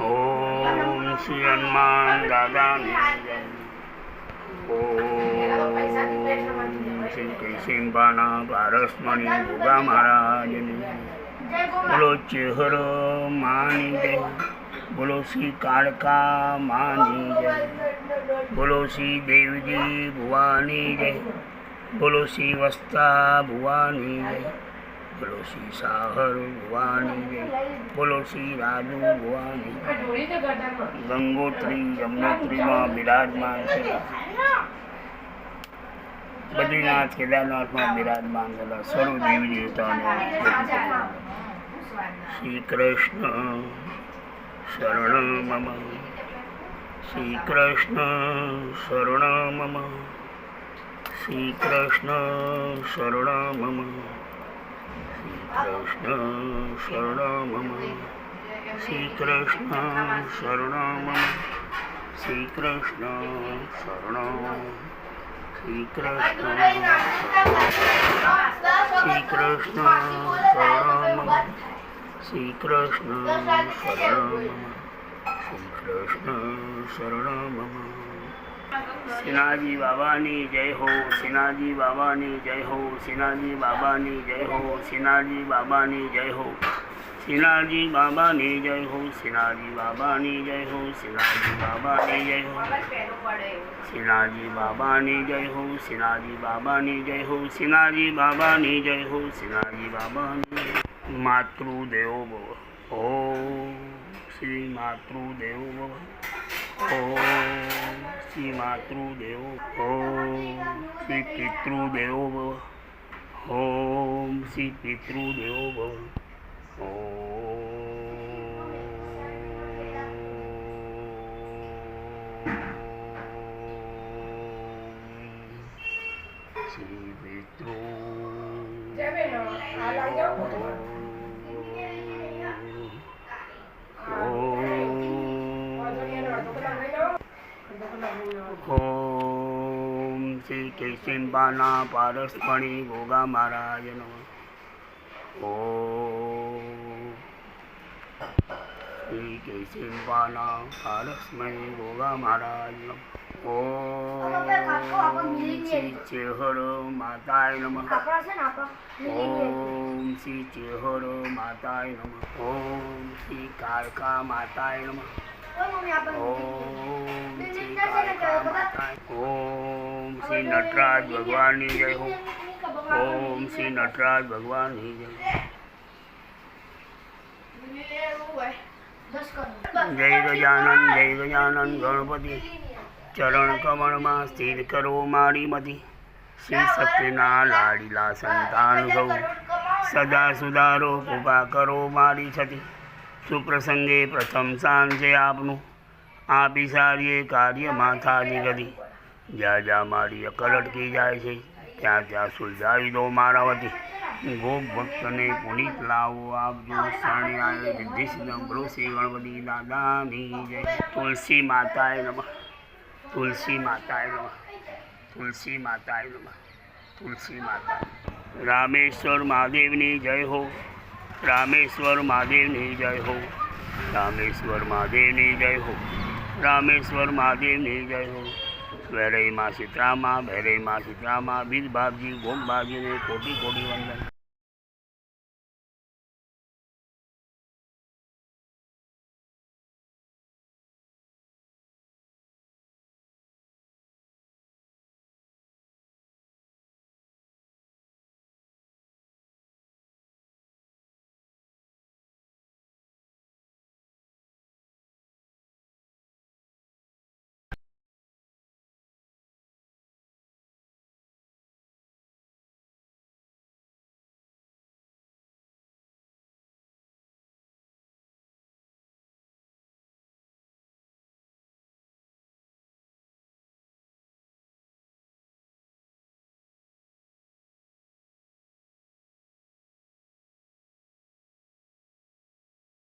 ઓમ શ્રી હનુમાન દાદાની ઓમ શ્રી કૈસિંબાના પારસમણી ભોગા મહારાજની બોલો ચેહર માની જય. બોલો શ્રી કાળકા માની જય. બોલો શ્રી દેવજી ભુવાની જય. બોલો શ્રી વસ્તા ભુવાની જય. બોલો શ્રી સાહર બોલો શ્રી રાજુ ગંગોત્રી, યમનોત્રીમાં બિરાજમાન છે. બદ્રીનાથ, કેદારનાથમાં બિરાજમાન થયેલા સર્વ દેવી દેવતાને શ્રી કૃષ્ણ શરણ મમ. શ્રી કૃષ્ણ શરણ મમ. શ્રી કૃષ્ણ શરણ મમ. કૃષ્ણ શરણામમ શ્રી કૃષ્ણ શરણામમ શ્રી કૃષ્ણ શરણામ શ્રી કૃષ્ણ શ્રી કૃષ્ણ શરણામમ શ્રી કૃષ્ણ શરણામમ શ્રી કૃષ્ણ શરણામમ મમ સિનાજી બાબાની જય હો સિનાજી બાબાની જય હો સિનાજી બાબાની જય હો સિનાજી બાબાની જય હો સિનાજી બાબાની જય હો સિનાજી બાબાની જય હો સિનાજી બાબાની જય હો સિનાજી બાબાની જય હો સિનાજી બાબાની જય હો સિનાજી બાબાની જય હો સિનાજી બાબાની માતૃદેવો ભવ ઓમ શ્રી માતૃદેવો ભવ ઓમ શ્રી માતૃદેવો ઓમ શ્રી પિતૃદેવો ભવ ઓમ શ્રી પિતૃદેવો ભવ ઓમ શ્રી પિતૃ ઓમ શ્રી કેશિંબાના પારસમણી ભોગા મહારાજનો. ઓ શ્રી કેશિંબાના પારસમણી ભોગા મહારાજનો. ઓમ શ્રી ચેહર માતાય નમઃ. ઓમ શ્રી ચેહર માતાય નમઃ. ઓમ શ્રી કાળકા માતાય નમઃ. ઓમ ઓમ શ્રી નટરાજ ભગવાનની જય હો. ઓમ શ્રી નટરાજ ભગવાનની જય જય ગજાનન જય ગજાનન ગણપતિ ચરણ કમળમાં સ્થિર કરો મારી મતી. શ્રી સત્યના લાડીલા સંતાન ગૌ સદા સુધારો કૃપા કરો મારી છતી. સુપ્રસંગે પ્રથમ સાંજે આપનું આપી સારીએ કાર્યમાં થાલી ગદી. જ્યાં જ્યાં મારી અકલ અટકી જાય છે, ત્યાં ત્યાં સુલઝાવી દો મારા વતી ગોપ ભક્તને પુનિત લાવો આપજો શરણે આવે સિદ્ધમ ગણપતિ દાદાની જય. તુલસી માતાએ નમઃ. તુલસી માતાએ નમઃ. તુલસી માતાએ નમઃ. તુલસી માતા રામેશ્વર મહાદેવની જય હો. રામેશ્વર મહાદેવની જય હો. રામેશ્વર મહાદેવની જય હો. રામેશ્વર મહાદેવની જય હો. સીતરામાં ભેરઈમાં સીતરામાં બીજ બાપજી ગોમ બાપજીને કોટી કોટી વંદન.